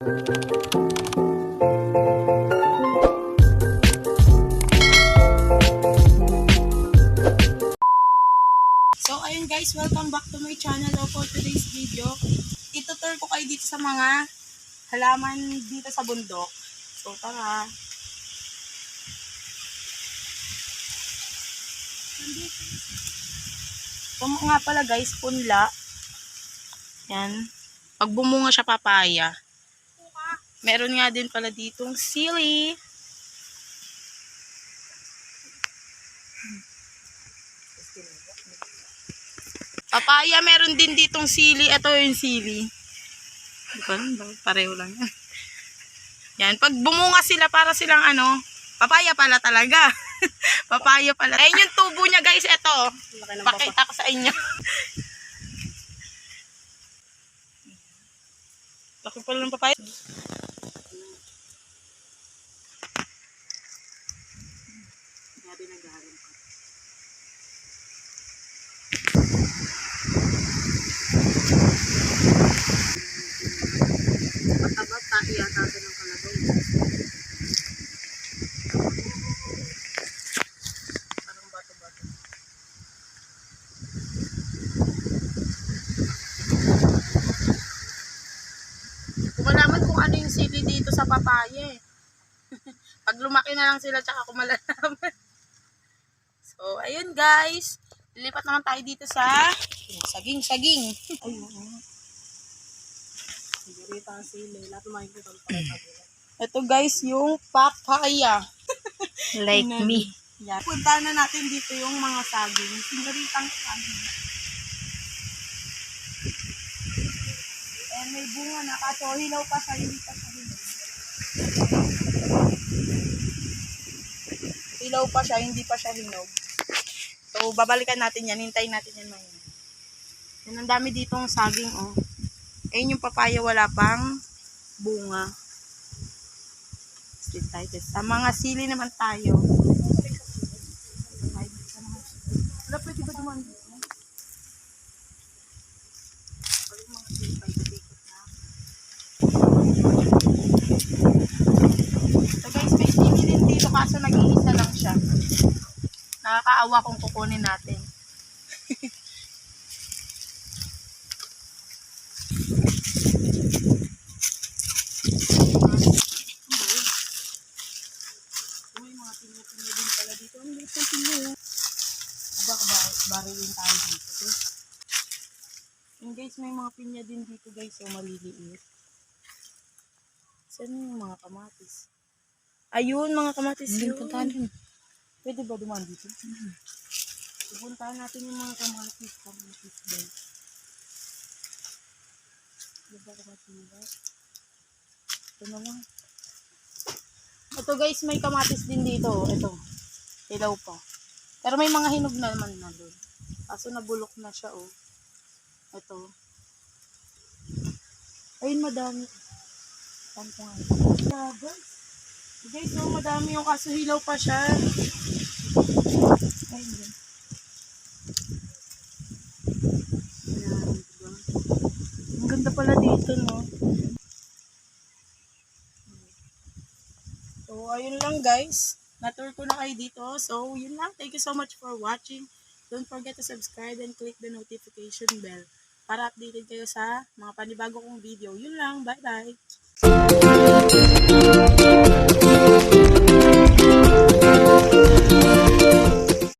So, ayun guys, welcome back to my channel for today's video. Itutur ko kayo dito sa mga halaman dito sa bundok. So, tara. Pumo nga pala guys, punla. Yan. Pag bumunga siya papaya. Meron nga din pala ditong sili. Papaya, meron din ditong sili. Ito yung sili. Hindi ko alam, bakit pareho lang yan. Yan, pag bumunga sila, para silang ano, papaya pala talaga. papaya pala. Ayun yung tubo niya guys, ito. Pakita ko sa inyo. Laki pala ng papaya. Bato-bato. Kung ano yung sili dito sa papaya eh. Pag lumaki na lang sila, tsaka ko malalaman. So, ayun guys. Lilipat naman tayo dito sa saging, saging. Ayun. Sigurita ang sili. Lahat makikita ang pagkakabila. Ito guys, yung papaya. Like me. Yan. Punta na natin dito yung mga saging. Sinaritang saging. Eh, may bunga na. Kaso hilaw pa siya, hindi pa siya hinog. Hilaw pa siya, hindi pa siya hinog. So, babalikan natin yan. Hintayin natin yan ngayon. Yan, ang dami dito ng saging, oh. Ayun yung papaya, wala pang bunga. Tayo. Sa mga sili naman tayo. Wala pwede ba dumaan dito? So guys, may sili din dito kaso nag-iisa lang siya. Nakakaawa kung kukunin natin. May mga pinya-pinya din pala dito. Ang liit ng pinya yun. Aba, bar barilin tayo dito. Okay? And guys, may mga pinya din dito guys. So, maliliit. Saan yung mga kamatis? Ayun, mga kamatis Hindi yun. puntahan yun. Pwede ba dumaan dito? Pupuntahan natin yung mga kamatis. Kamatis guys. Diba kamatis? Ito na lang. Ito guys, may kamatis din dito. Ito. Ilaw pa. Pero may mga hinog na naman na doon. Kaso nabulok na siya, oh. Ito. Ayun, madami. Saan ko nga? Yeah, guys. Guys, oh, madami yung kaso hilaw pa siya. Diba? Ang ganda pala dito, no? So, ayun lang guys. Natour ko na kayo dito. So, yun lang. Thank you so much for watching. Don't forget to subscribe and click the notification bell para updated kayo sa mga panibago kong video. Yun lang. Bye-bye!